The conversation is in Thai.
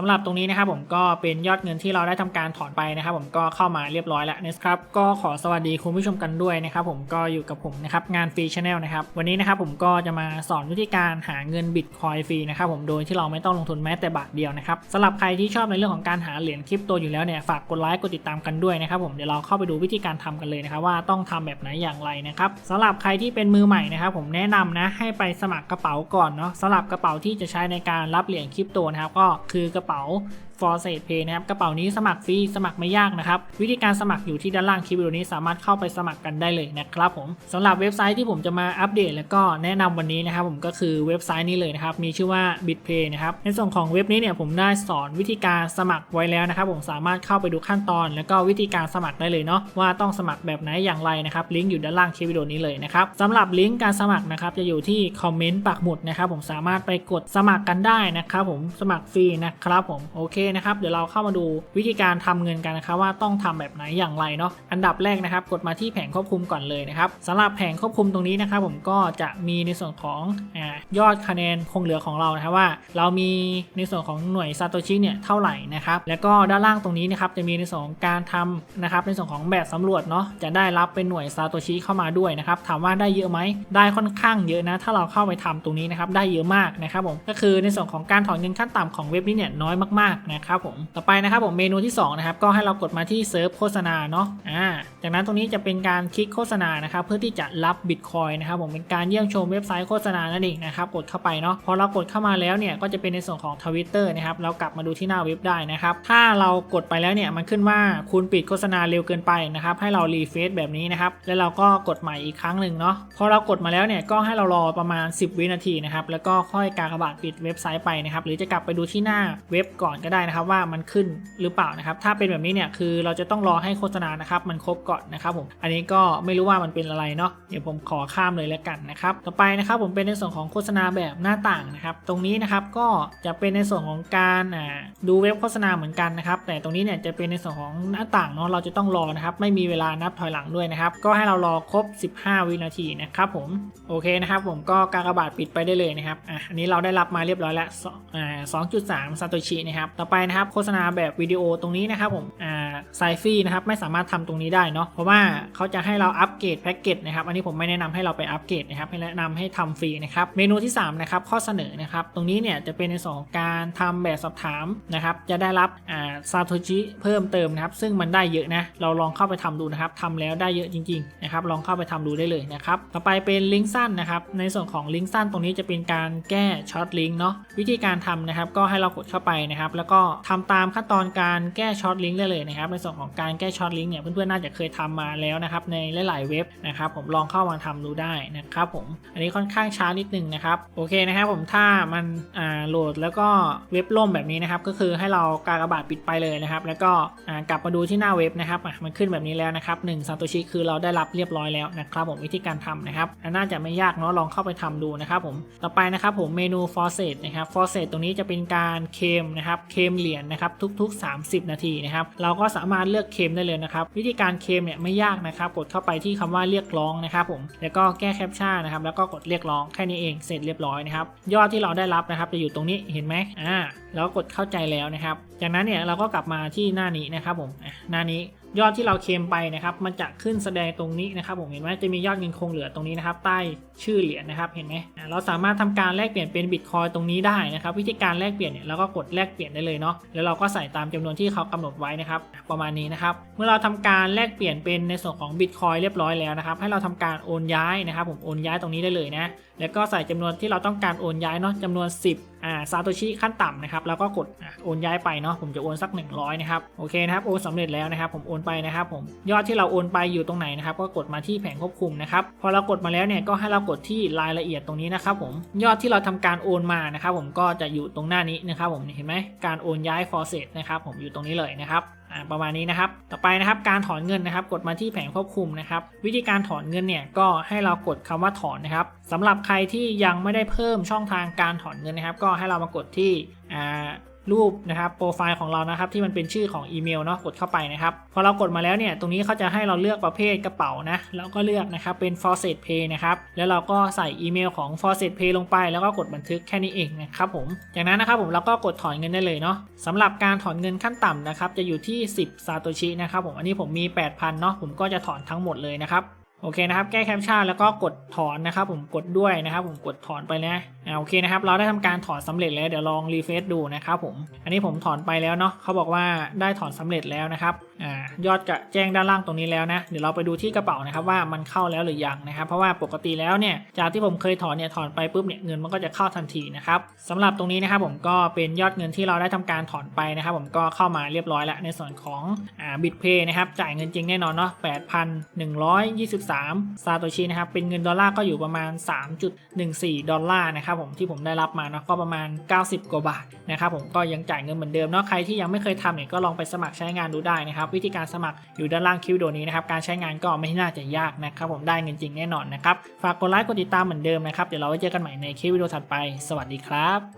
สำหรับตรงนี้นะครับผมก็เป็นยอดเงินที่เราได้ทำการถอนไปนะครับ ผมก็เข้ามาเรียบร้อยแล้วนะครับก็ขอสวัสดีคุณผู้ชมกันด้วยนะครับผมก็อยู่กับผมนะครับงานฟรีชาแนลนะครับวันนี้นะครับผมก็จะมาสอนวิธีการหาเงินบิตคอยฟรีนะครับผมโดยที่เราไม่ต้องลงทุนแม้แต่บาทเดียวนะครับสำหรับใครที่ชอบในเรื่องของการหาเหรียญคริปโตอยู่แล้วเนี่ยฝากกดไลค์กดติดตามกันด้วยนะครับผมเดี๋ยวเราเข้าไปดูวิธีการทำกันเลยนะครับว่าต้องทำแบบไหนอย่างไรนะครับสำหรับใครที่เป็นมือใหม่นะครับผมแนะนำนะให้ไปสมัครกระเป๋าก่อนเนาะสำหรับกระเป๋าที่จะใช้ในการรับเหรียญคริปโตนะครับก็คือกระเ f o r s a t Pay นะครับกระเป๋านี้สมัครฟรีสมัครไม่ยากนะครับ วิธีการสมัครอยู่ที่ด้านล่างคลิปวิดีโอนี้สามารถเข้าไปสมัครกันได้เลยนะครับผมสำหรับเว็บไซต์ที่ผมจะมาอัปเดต แล้วก็แนะนำวันนี้นะครับผมก็คือเว็บไซต์นี้เลยนะครับมีชื่อว่า BitPay นะครับในส่วนของเว็บนี้เนี่ยผมได้สอนวิธีการสมัครไว้แล้วนะครับผมสามารถเข้าไปดูขั้นตอน แล้วก็วิธีการสมัครได้เลยเนาะว่าต้องสมัครแบบไหนอย่างไรนะครับลิงก์อยู่ด้านล่างคลิปวิดีโอนี้เลยนะครับสำหรับลิงก์การสมัครนะครับจะอยู่ที่คอมเมนต์ปักหมุดนะครับผมสามารถไปกดสมัครกันได้นะครับผมสมัครฟรีนะครับผมโอเคนะครับ เดี๋ยวเราเข้ามาดูวิธีการทำเงินกันนะครับว่าต้องทำแบบไหนอย่างไรเนาะ อันดับแรกนะครับ กดมาที่แผงควบคุมก่อนเลยนะครับสำหรับแผงควบคุมตรงนี้นะครับ ผมก็จะมีในส่วนของอยอดคะแนนคงเหลือของเรานะครับว่า เรามีในส่วนของหน่วยซาโตชิเนี่ยเท่าไหร่นะครับ แล้วก็ด้านล่างตรงนี้นะครับจะมีในส่วนของการทำนะครับในส่วนของแบบสำรวจเนาะจะได้รับเป็นหน่วยซาโตชิเข้ามาด้วยนะครับถามว่าได้เยอะไหมได้ค่อนข้างเยอะนะ ถ้าเราเข้าไปทำตรงนี้นะครับได้เยอะมากนะครับผมก็คือในส่วนของการถอนเงินขั้นต่ำของเว็บนี้เนี่ยน้อยมากๆนะครับผมต่อไปนะครับผมเมนูที่2นะครับก็ให้เรากดมาที่เซิร์ฟโฆษณาเนาะอ่าจากนั้นตรงนี้จะเป็นการคลิกโฆษณานะครับเพื่อที่จะรับบิตคอยนะครับผมเป็นการเยี่ยมชมเว็บไซต์โฆษณานั่นเองนะครับกดเข้าไปเนาะพอเรากดเข้ามาแล้วเนี่ยก็จะเป็นในส่วนของทวิตเตอร์นะครับเรากลับมาดูที่หน้าเว็บได้นะครับถ้าเรากดไปแล้วเนี่ยมันขึ้นว่าคุณปิดโฆษณาเร็วเกินไปนะครับให้เรารีเฟซแบบนี้นะครับแล้วเราก็กดใหม่อีกครั้งหนึ่งเนาะพอเรากดมาแล้วเนี่ยก็ให้เรารอประมาณ 10 วินาทีนะครับแล้วก็ค่อยการกระบาทปิดเว็บไซต์ไปนะครับหรือจะกลับไปดูที่หน้าเว็บก่อนก็ได้นะครับว่ามันขึ้นหรือเปล่านะครับ ถ้าเป็นแบบนี้เนี่ยคือเราจะต้องรอให้โฆษณานะครับมันครบก่อนนะครับผม อันนี้ก็ไม่รู้ว่ามันเป็นอะไรเนาะ เดี๋ยวผมขอข้ามเลยแล้วกันนะครับ ต่อไปนะครับผมเป็นในส่วนของโฆษณาแบบหน้าต่างนะครับ ตรงนี้นะครับก็จะเป็นในส่วนของการดูเว็บโฆษณาเหมือนกันนะครับ แต่ตรงนี้เนี่ยจะเป็นในส่วนของหน้าต่างเนาะ เราจะต้องรอนะครับ ไม่มีเวลานับถอยหลังด้วยนะครับ ก็ให้เรารอครบ 15 วินาทีนะครับผม โอเคนะครับผมก็กากระบาทปิดไปได้เลยนะครับ อะ อันนี้เราได้รับมาเรียบร้อยแล้วสอ่า2.3ซาโตชินะครับ ต่อไปนะครับโฆษณาแบบวิดีโอตรงนี้นะครับผมอ่าไซฟรีนะครับไม่สามารถทำตรงนี้ได้เนาะเพราะว่าเขาจะให้เราอัปเกรดแพ็กเกจนะครับอันนี้ผมไม่แนะนำให้เราไปอัปเกรดนะครับให้แนะนำให้ทำฟรีนะครับเมนูที่3นะครับข้อเสนอนะครับตรงนี้เนี่ยจะเป็นในส่วนของการทำแบบสอบถามนะครับจะได้รับอ่าซาโตชิเพิ่มเติมนะครับซึ่งมันได้เยอะนะเราลองเข้าไปทำดูนะครับทำแล้วได้เยอะจริงๆนะครับลองเข้าไปทำดูได้เลยนะครับต่อไปเป็นลิงก์สั้นนะครับในส่วนของลิงก์สั้นตรงนี้จะเป็นการแก้ช็อตลิงก์เนาะวิธีการทำนะครับก็ให้เรากดเข้าไปนะครับแล้วก็ทำตามขั้นตอนการแก้ช็อตลิงก์ได้เลยนะครับในส่วนของการแก้ช็อตลิงก์เนี่ยเพื่อนๆน่าจะเคยทำมาแล้วนะครับในหลายๆเว็บนะครับผมลองเข้ามาทำดูได้นะครับผมอันนี้ค่อนข้างช้านิดนึงนะครับโอเคนะครับผมถ้ามันอ่าโหลดแล้วก็เว็บล่มแบบนี้นะครับก็คือให้เรากากบาทปิดไปเลยนะครับแล้วก็อ่ากลับมาดูที่หน้าเว็บนะครับมันขึ้นแบบนี้แล้วนะครับ1ซาโตชิคือเราได้รับเรียบร้อยแล้วนะครับผมวิธีการทำนะครับน่าจะไม่ยากเนาะลองเข้าไปทำดูนะครับผมต่อไปนะครับผมเมนู f o r s e t นะครับ f o r s e t ตรงนี้จะเป็นการเคมนะครับเคมเหรียญนะครับทุก ๆ 30 นาทีนะครับเราก็สามารถเลือกเคมได้เลยนะครับวิธีการเคมเนี่ยไม่ยากนะครับกดเข้าไปที่คำว่าเรียกร้องนะครับผมแล้วก็แก้แคปชั่นนะครับแล้วก็กดเรียกร้องแค่นี้เองเสร็จเรียบร้อยนะครับยอดที่เราได้รับนะครับจะอยู่ตรงนี้เห็นไหมอ่าแล้วกดเข้าใจแล้วนะครับจากนั้นเนี่ยเราก็กลับมาที่หน้านี้นะครับผมหน้านี้ ยอดที่เราเคลมไปนะครับ มันจะขึ้นแสดงตรงนี้นะครับ ผมเห็นไหมจะมียอดเงินคงเหลือตรงนี้นะครับ ใต้ชื่อเหรียญนะครับ เห็นไหมเราสามารถทำการแลกเปลี่ยนเป็นบิตคอยตรงนี้ได้นะครับ วิธีการแลกเปลี่ยนเนี่ยเราก็กดแลกเปลี่ยนได้เลยเนาะแล้วเราก็ใส่ตามจำนวนที่เขากำหนดไว้นะครับ ประมาณนี้นะครับ เมื่อเราทำการแลกเปลี่ยนเป็นในส่วนของบิตคอยเรียบร้อยแล้วนะครับ ให้เราทำการโอนย้ายนะครับ ผมโอนย้ายตรงนี้ได้เลยนะ แล้วก็ใส่จำนวนที่เราต้องการโอนย้ายเนาะจำนวน 10อ่าซาโตชิขั้นต่ำนะครับแล้วก็กดโอนย้ายไปเนาะผมจะโอนสัก 100นะครับโอเคนะครับโอนสำเร็จแล้วนะครับผมโอนไปนะครับผมยอดที่เราโอนไปอยู่ตรงไหนนะครับก็กดมาที่แผงควบคุมนะครับพอเรากดมาแล้วเนี่ยก็ให้เรากดที่รายละเอียดตรงนี้นะครับผมยอดที่เราทำการโอนมานะครับผมก็จะอยู่ตรงหน้านี้นะครับผมเห็นไหมการโอนย้ายฟอร์เซตนะครับผมอยู่ตรงนี้เลยนะครับ ประมาณนี้นะครับ ต่อไปนะครับการถอนเงินนะครับ กดมาที่แผงควบคุมนะครับ วิธีการถอนเงินเนี่ยก็ให้เรากดคำว่าถอนนะครับสำหรับใครที่ยังไม่ได้เพิ่มช่องทางการถอนเงินนะครับ ก็ให้เรามากดที่ รูปนะครับโปรไฟล์ของเรานะครับที่มันเป็นชื่อของอีเมลเนาะกดเข้าไปนะครับพอเรากดมาแล้วเนี่ยตรงนี้เขาจะให้เราเลือกประเภทกระเป๋านะแล้วก็เลือกนะครับเป็น f o r s e t Pay นะครับแล้วเราก็ใส่อีเมลของ f o r s e t Pay ลงไป แล้วก็กดบันทึกแค่นี้เองนะครับผมจากนั้นนะครับผมเราก็กดถอนเงินได้เลยเนาะสำหรับการถอนเงินขั้นต่ำนะครับจะอยู่ที่ 10 ซาโตชินะครับผมอันนี้ผมมี 8,000เนาะผมก็จะถอนทั้งหมดเลยนะครับ โอเคนะครับ แก้แคปชั่นแล้วก็กดถอนนะครับ ผมกดด้วยนะครับ ผมกดถอนไปนะอ่าโอเคนะครับ เราได้ทำการถอนสำเร็จแล้วเดี๋ยวลองรีเฟซดูนะครับผม อันนี้ผมถอนไปแล้วเนาะเขาบอกว่าได้ถอนสำเร็จแล้วนะครับอ่า ยอดกะแจ้งด้านล่างตรงนี้แล้วนะเดี๋ยวเราไปดูที่กระเป๋านะครับว่ามันเข้าแล้วหรือยังนะครับเพราะว่าปกติแล้วเนี่ยจากที่ผมเคยถอนเนี่ยถอนไปปุ๊บเนี่ยเงินมันก็จะเข้าทันทีนะครับสำหรับตรงนี้นะครับผมก็เป็นยอดเงินที่เราได้ทำการถอนไปนะครับ ผมก็เข้ามาเรียบร้อยแล้วในส่วนของอ่าบิตเพย์นะครับจ่ายเงินจริงแน่นอนเนาะ8,123 ซาโตชินะครับเป็นเงินดอลลาร์ก็อยู่ประมาณ 3.14 ดอลลาร์นะครับผมที่ผมได้รับมาเนาะก็ประมาณ 90 กว่าบาทนะครับผมก็ยังจ่ายเงินเหมือนเดิมเนาะใครที่ยังไม่เคยทำเนี่ยก็ลองไปสมัครใช้งานดูได้นะครับวิธีการสมัครอยู่ด้านล่างคลิปวิดีโอนี้นะครับการใช้งานก็ไม่น่าจะยากนะครับผมได้เงินจริงแน่นอนนะครับฝากกดไลค์กดติดตามเหมือนเดิมนะครับเดี๋ยวเราไว้เจอกันใหม่ในคลิปวิดีโอถัดไป สวัสดีครับ